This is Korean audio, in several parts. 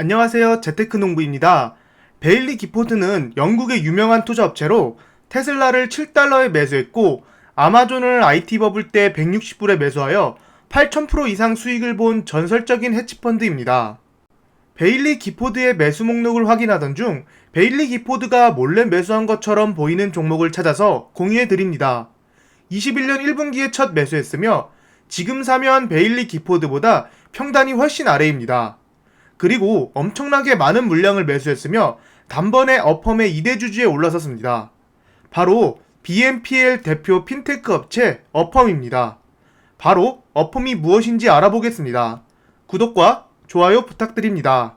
안녕하세요. 재테크 농부입니다. 베일리 기포드는 영국의 유명한 투자 업체로 테슬라를 7달러에 매수했고 아마존을 IT 버블 때 160불에 매수하여 8,000% 이상 수익을 본 전설적인 헤지펀드입니다. 베일리 기포드의 매수 목록을 확인하던 중 베일리 기포드가 몰래 매수한 것처럼 보이는 종목을 찾아서 공유해 드립니다. 21년 1분기에 첫 매수했으며 지금 사면 베일리 기포드보다 평단이 훨씬 아래입니다. 그리고 엄청나게 많은 물량을 매수했으며 단번에 어펌의 2대 주주에 올라섰습니다. 바로 BNPL 대표 핀테크 업체 어펌입니다. 바로 어펌이 무엇인지 알아보겠습니다. 구독과 좋아요 부탁드립니다.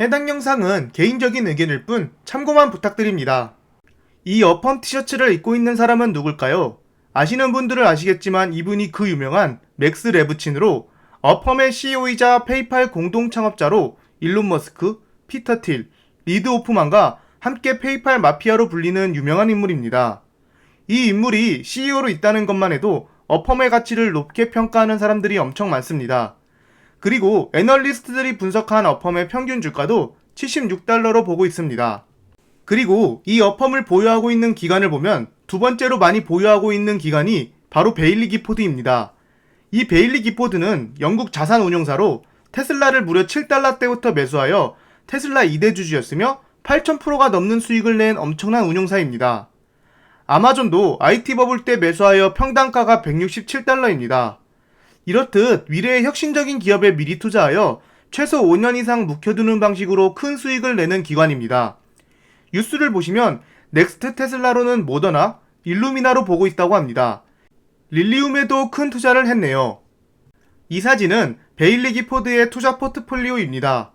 해당 영상은 개인적인 의견일 뿐 참고만 부탁드립니다. 이 어펌 티셔츠를 입고 있는 사람은 누굴까요? 아시는 분들은 아시겠지만 이분이 그 유명한 맥스 레브친으로 어펌의 CEO이자 페이팔 공동 창업자로 일론 머스크, 피터 틸, 리드 오프만과 함께 페이팔 마피아로 불리는 유명한 인물입니다. 이 인물이 CEO로 있다는 것만 해도 어펌의 가치를 높게 평가하는 사람들이 엄청 많습니다. 그리고 애널리스트들이 분석한 어펌의 평균 주가도 76달러로 보고 있습니다. 그리고 이 어펌을 보유하고 있는 기관을 보면 두 번째로 많이 보유하고 있는 기관이 바로 베일리 기포드입니다. 이 베일리 기포드는 영국 자산 운용사로 테슬라를 무려 7달러 때부터 매수하여 테슬라 2대 주주였으며 8,000%가 넘는 수익을 낸 엄청난 운용사입니다. 아마존도 IT 버블 때 매수하여 평단가가 167달러입니다. 이렇듯 미래의 혁신적인 기업에 미리 투자하여 최소 5년 이상 묵혀두는 방식으로 큰 수익을 내는 기관입니다. 뉴스를 보시면 넥스트 테슬라로는 모더나, 일루미나로 보고 있다고 합니다. 릴리움에도 큰 투자를 했네요. 이 사진은 베일리 기포드의 투자 포트폴리오입니다.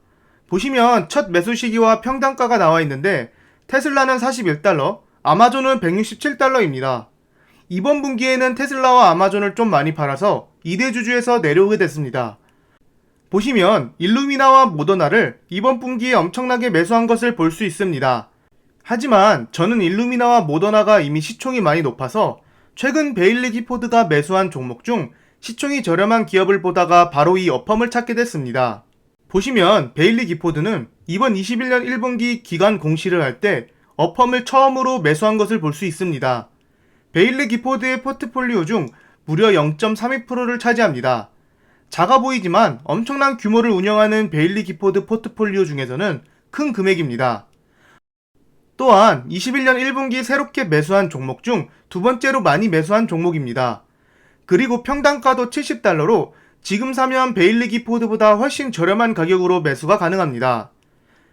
보시면 첫 매수 시기와 평단가가 나와 있는데 테슬라는 41달러, 아마존은 167달러입니다. 이번 분기에는 테슬라와 아마존을 좀 많이 팔아서 2대 주주에서 내려오게 됐습니다. 보시면 일루미나와 모더나를 이번 분기에 엄청나게 매수한 것을 볼 수 있습니다. 하지만 저는 일루미나와 모더나가 이미 시총이 많이 높아서 최근 베일리 기포드가 매수한 종목 중 시총이 저렴한 기업을 보다가 바로 이 어펌을 찾게 됐습니다. 보시면 베일리 기포드는 이번 21년 1분기 기간 공시를 할 때 어펌을 처음으로 매수한 것을 볼 수 있습니다. 베일리 기포드의 포트폴리오 중 무려 0.32%를 차지합니다. 작아 보이지만 엄청난 규모를 운영하는 베일리 기포드 포트폴리오 중에서는 큰 금액입니다. 또한 21년 1분기 새롭게 매수한 종목 중 두 번째로 많이 매수한 종목입니다. 그리고 평단가도 70달러로 지금 사면 베일리 기포드보다 훨씬 저렴한 가격으로 매수가 가능합니다.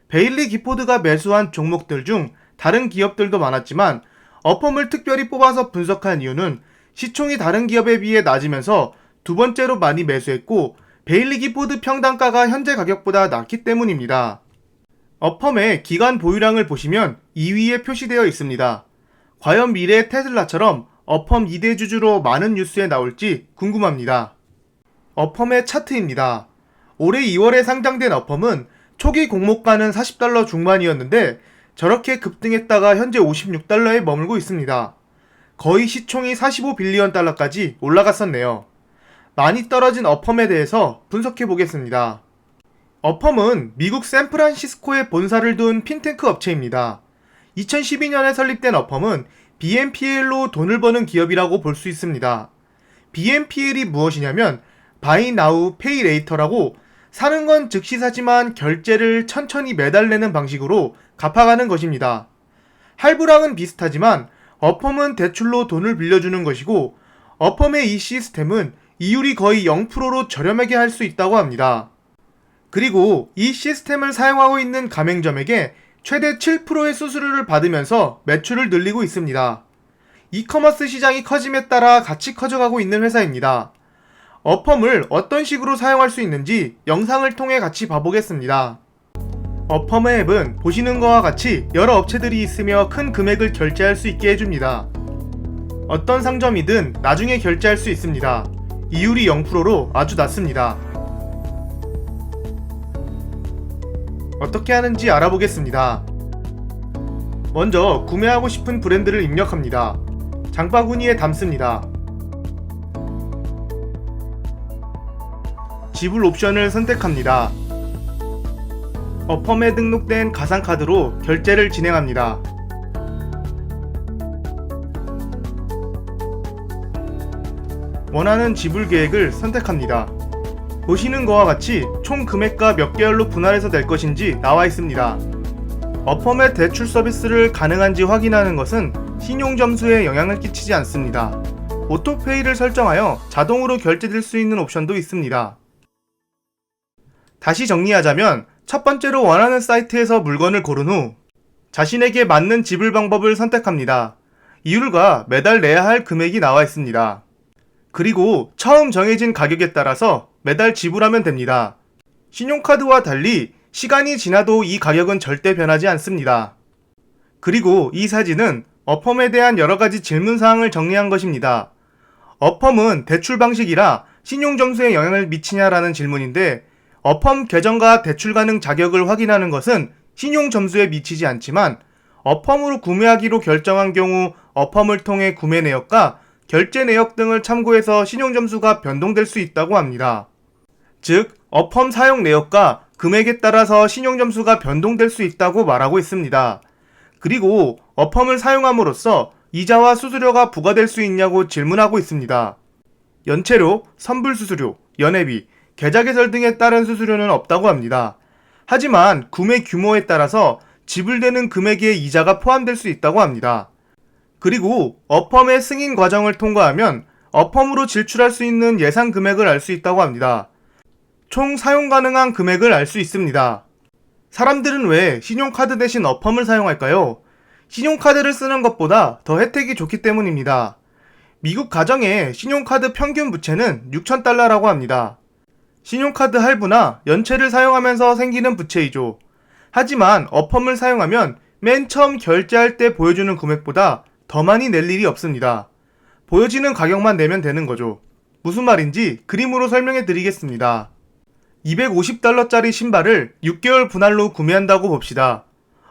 베일리 기포드가 매수한 종목들 중 다른 기업들도 많았지만 어펌을 특별히 뽑아서 분석한 이유는 시총이 다른 기업에 비해 낮으면서 두 번째로 많이 매수했고 베일리 기포드 평단가가 현재 가격보다 낮기 때문입니다. 어펌의 기간 보유량을 보시면 2위에 표시되어 있습니다. 과연 미래의 테슬라처럼 어펌 2대 주주로 많은 뉴스에 나올지 궁금합니다. 어펌의 차트입니다. 올해 2월에 상장된 어펌은 초기 공모가는 40달러 중반이었는데 저렇게 급등했다가 현재 56달러에 머물고 있습니다. 거의 시총이 45빌리언 달러까지 올라갔었네요. 많이 떨어진 어펌에 대해서 분석해 보겠습니다. 어펌은 미국 샌프란시스코에 본사를 둔 핀테크 업체입니다. 2012년에 설립된 어펌은 BNPL로 돈을 버는 기업이라고 볼 수 있습니다. BNPL이 무엇이냐면 Buy Now, Pay Later라고 사는 건 즉시 사지만 결제를 천천히 매달 내는 방식으로 갚아가는 것입니다. 할부랑은 비슷하지만 어펌은 대출로 돈을 빌려주는 것이고 어펌의 이 시스템은 이율이 거의 0%로 저렴하게 할 수 있다고 합니다. 그리고 이 시스템을 사용하고 있는 가맹점에게 최대 7%의 수수료를 받으면서 매출을 늘리고 있습니다. 이커머스 시장이 커짐에 따라 같이 커져가고 있는 회사입니다. 어펌을 어떤 식으로 사용할 수 있는지 영상을 통해 같이 봐보겠습니다. 어펌의 앱은 보시는 것과 같이 여러 업체들이 있으며 큰 금액을 결제할 수 있게 해줍니다. 어떤 상점이든 나중에 결제할 수 있습니다. 이율이 0%로 아주 낮습니다. 어떻게 하는지 알아보겠습니다. 먼저 구매하고 싶은 브랜드를 입력합니다. 장바구니에 담습니다. 지불 옵션을 선택합니다. 어펌에 등록된 가상카드로 결제를 진행합니다. 원하는 지불 계획을 선택합니다. 보시는 것과 같이 총 금액과 몇 개월로 분할해서 낼 것인지 나와 있습니다. 어펌의 대출 서비스를 가능한지 확인하는 것은 신용 점수에 영향을 끼치지 않습니다. 오토페이를 설정하여 자동으로 결제될 수 있는 옵션도 있습니다. 다시 정리하자면 첫 번째로 원하는 사이트에서 물건을 고른 후 자신에게 맞는 지불 방법을 선택합니다. 이율과 매달 내야 할 금액이 나와 있습니다. 그리고 처음 정해진 가격에 따라서 매달 지불하면 됩니다. 신용카드와 달리 시간이 지나도 이 가격은 절대 변하지 않습니다. 그리고 이 사진은 어펌에 대한 여러 가지 질문 사항을 정리한 것입니다. 어펌은 대출 방식이라 신용 점수에 영향을 미치냐라는 질문인데 어펌 계정과 대출 가능 자격을 확인하는 것은 신용 점수에 미치지 않지만 어펌으로 구매하기로 결정한 경우 어펌을 통해 구매 내역과 결제 내역 등을 참고해서 신용 점수가 변동될 수 있다고 합니다. 즉, 어펌 사용 내역과 금액에 따라서 신용 점수가 변동될 수 있다고 말하고 있습니다. 그리고 어펌을 사용함으로써 이자와 수수료가 부과될 수 있냐고 질문하고 있습니다. 연체료, 선불 수수료, 연회비, 계좌 개설 등에 따른 수수료는 없다고 합니다. 하지만 구매 규모에 따라서 지불되는 금액에 이자가 포함될 수 있다고 합니다. 그리고 어펌의 승인 과정을 통과하면 어펌으로 질출할 수 있는 예상 금액을 알 수 있다고 합니다. 총 사용 가능한 금액을 알 수 있습니다. 사람들은 왜 신용카드 대신 어펌을 사용할까요? 신용카드를 쓰는 것보다 더 혜택이 좋기 때문입니다. 미국 가정의 신용카드 평균 부채는 6,000달러라고 합니다. 신용카드 할부나 연체를 사용하면서 생기는 부채이죠. 하지만 어펌을 사용하면 맨 처음 결제할 때 보여주는 금액보다 더 많이 낼 일이 없습니다. 보여지는 가격만 내면 되는 거죠. 무슨 말인지 그림으로 설명해 드리겠습니다. 250달러짜리 신발을 6개월 분할로 구매한다고 봅시다.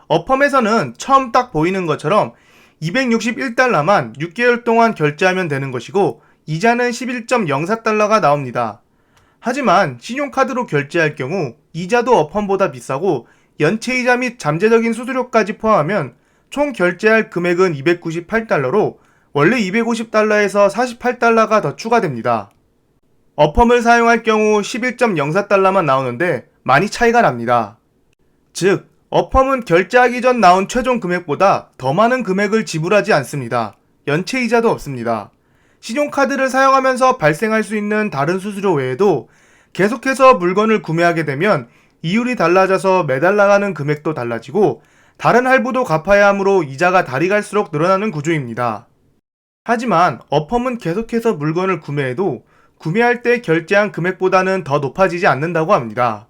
어펌에서는 처음 딱 보이는 것처럼 261달러만 6개월 동안 결제하면 되는 것이고 이자는 11.04달러가 나옵니다. 하지만 신용카드로 결제할 경우 이자도 어펌보다 비싸고 연체이자 및 잠재적인 수수료까지 포함하면 총 결제할 금액은 298달러로 원래 250달러에서 48달러가 더 추가됩니다. 어펌을 사용할 경우 11.04달러만 나오는데 많이 차이가 납니다. 즉, 어펌은 결제하기 전 나온 최종 금액보다 더 많은 금액을 지불하지 않습니다. 연체이자도 없습니다. 신용카드를 사용하면서 발생할 수 있는 다른 수수료 외에도 계속해서 물건을 구매하게 되면 이율이 달라져서 매달 나가는 금액도 달라지고 다른 할부도 갚아야 하므로 이자가 달이 갈수록 늘어나는 구조입니다. 하지만 어펌은 계속해서 물건을 구매해도 구매할 때 결제한 금액보다는 더 높아지지 않는다고 합니다.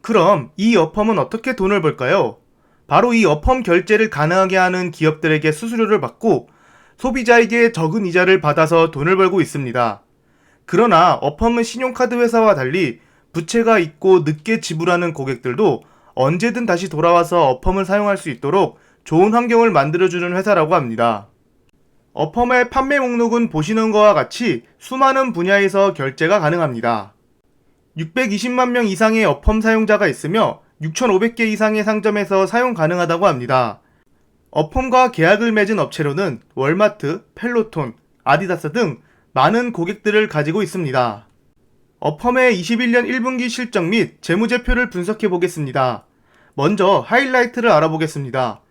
그럼 이 어펌은 어떻게 돈을 벌까요? 바로 이 어펌 결제를 가능하게 하는 기업들에게 수수료를 받고 소비자에게 적은 이자를 받아서 돈을 벌고 있습니다. 그러나 어펌은 신용카드 회사와 달리 부채가 있고 늦게 지불하는 고객들도 언제든 다시 돌아와서 어펌을 사용할 수 있도록 좋은 환경을 만들어주는 회사라고 합니다. 어펌의 판매 목록은 보시는 것과 같이 수많은 분야에서 결제가 가능합니다. 620만 명 이상의 어펌 사용자가 있으며 6,500개 이상의 상점에서 사용 가능하다고 합니다. 어펌과 계약을 맺은 업체로는 월마트, 펠로톤, 아디다스 등 많은 고객들을 가지고 있습니다. 어펌의 21년 1분기 실적 및 재무제표를 분석해 보겠습니다. 먼저 하이라이트를 알아보겠습니다.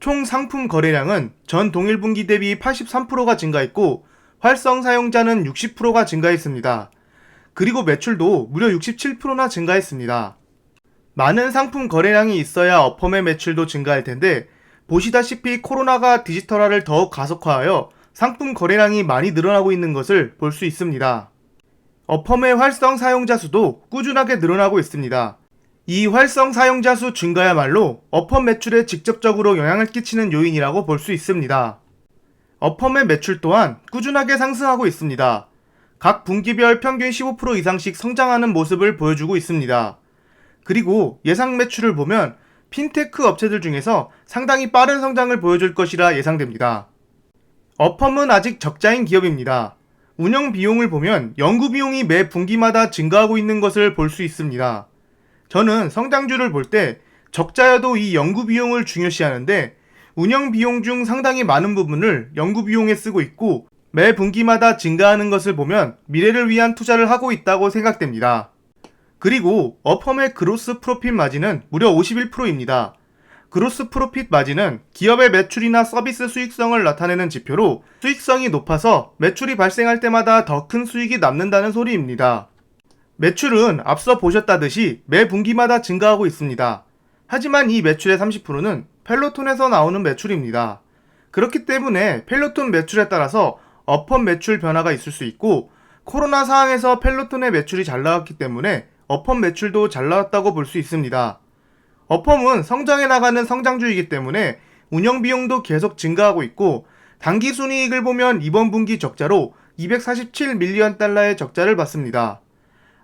총 상품 거래량은 전 동일 분기 대비 83%가 증가했고 활성 사용자는 60%가 증가했습니다. 그리고 매출도 무려 67%나 증가했습니다. 많은 상품 거래량이 있어야 어펌의 매출도 증가할 텐데 보시다시피 코로나가 디지털화를 더욱 가속화하여 상품 거래량이 많이 늘어나고 있는 것을 볼 수 있습니다. 어펌의 활성 사용자 수도 꾸준하게 늘어나고 있습니다. 이 활성 사용자 수 증가야말로 어펌 매출에 직접적으로 영향을 끼치는 요인이라고 볼 수 있습니다. 어펌의 매출 또한 꾸준하게 상승하고 있습니다. 각 분기별 평균 15% 이상씩 성장하는 모습을 보여주고 있습니다. 그리고 예상 매출을 보면 핀테크 업체들 중에서 상당히 빠른 성장을 보여줄 것이라 예상됩니다. 어펌은 아직 적자인 기업입니다. 운영 비용을 보면 연구 비용이 매 분기마다 증가하고 있는 것을 볼 수 있습니다. 저는 성장주를 볼 때 적자여도 이 연구 비용을 중요시하는데 운영 비용 중 상당히 많은 부분을 연구 비용에 쓰고 있고 매 분기마다 증가하는 것을 보면 미래를 위한 투자를 하고 있다고 생각됩니다. 그리고 어펌의 그로스 프로핏 마진은 무려 51%입니다. 그로스 프로핏 마진은 기업의 매출이나 서비스 수익성을 나타내는 지표로 수익성이 높아서 매출이 발생할 때마다 더 큰 수익이 남는다는 소리입니다. 매출은 앞서 보셨다듯이 매 분기마다 증가하고 있습니다. 하지만 이 매출의 30%는 펠로톤에서 나오는 매출입니다. 그렇기 때문에 펠로톤 매출에 따라서 어펌 매출 변화가 있을 수 있고 코로나 상황에서 펠로톤의 매출이 잘 나왔기 때문에 어펌 매출도 잘 나왔다고 볼 수 있습니다. 어펌은 성장해 나가는 성장주이기 때문에 운영 비용도 계속 증가하고 있고 단기 순이익을 보면 이번 분기 적자로 247 밀리언 달러의 적자를 봤습니다.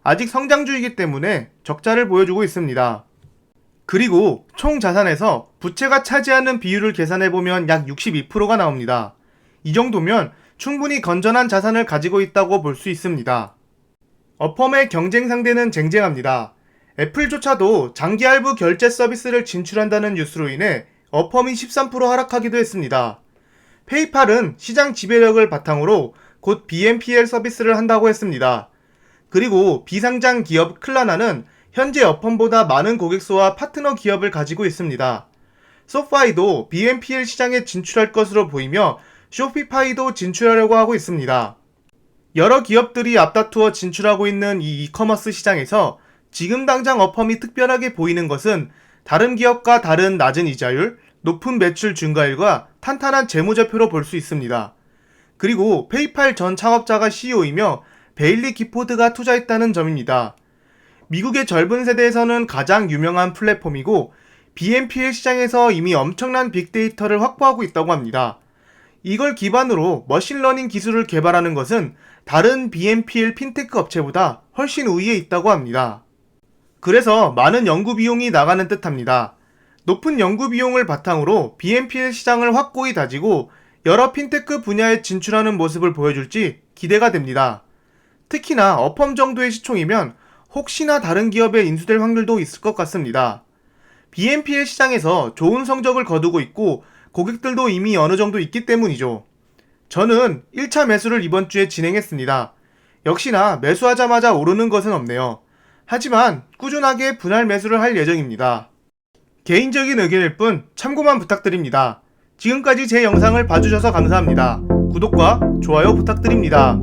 아직 성장주이기 때문에 적자를 보여주고 있습니다. 그리고 총 자산에서 부채가 차지하는 비율을 계산해 보면 약 62%가 나옵니다. 이 정도면 충분히 건전한 자산을 가지고 있다고 볼 수 있습니다. 어펌의 경쟁 상대는 쟁쟁합니다. 애플조차도 장기 할부 결제 서비스를 진출한다는 뉴스로 인해 어펌이 13% 하락하기도 했습니다. 페이팔은 시장 지배력을 바탕으로 곧 BNPL 서비스를 한다고 했습니다. 그리고 비상장 기업 클라나는 현재 어펌보다 많은 고객수와 파트너 기업을 가지고 있습니다. 소파이도 BNPL 시장에 진출할 것으로 보이며 쇼피파이도 진출하려고 하고 있습니다. 여러 기업들이 앞다투어 진출하고 있는 이 이커머스 시장에서 지금 당장 어펌이 특별하게 보이는 것은 다른 기업과 다른 낮은 이자율, 높은 매출 증가율과 탄탄한 재무제표로 볼 수 있습니다. 그리고 페이팔 전 창업자가 CEO이며 베일리 기포드가 투자했다는 점입니다. 미국의 젊은 세대에서는 가장 유명한 플랫폼이고 BNPL 시장에서 이미 엄청난 빅데이터를 확보하고 있다고 합니다. 이걸 기반으로 머신러닝 기술을 개발하는 것은 다른 BNPL 핀테크 업체보다 훨씬 우위에 있다고 합니다. 그래서 많은 연구 비용이 나가는 듯합니다. 높은 연구 비용을 바탕으로 BNPL 시장을 확고히 다지고 여러 핀테크 분야에 진출하는 모습을 보여줄지 기대가 됩니다. 특히나 어펌 정도의 시총이면 혹시나 다른 기업에 인수될 확률도 있을 것 같습니다. BNPL 시장에서 좋은 성적을 거두고 있고 고객들도 이미 어느 정도 있기 때문이죠. 저는 1차 매수를 이번 주에 진행했습니다. 역시나 매수하자마자 오르는 것은 없네요. 하지만 꾸준하게 분할 매수를 할 예정입니다. 개인적인 의견일 뿐 참고만 부탁드립니다. 지금까지 제 영상을 봐주셔서 감사합니다. 구독과 좋아요 부탁드립니다.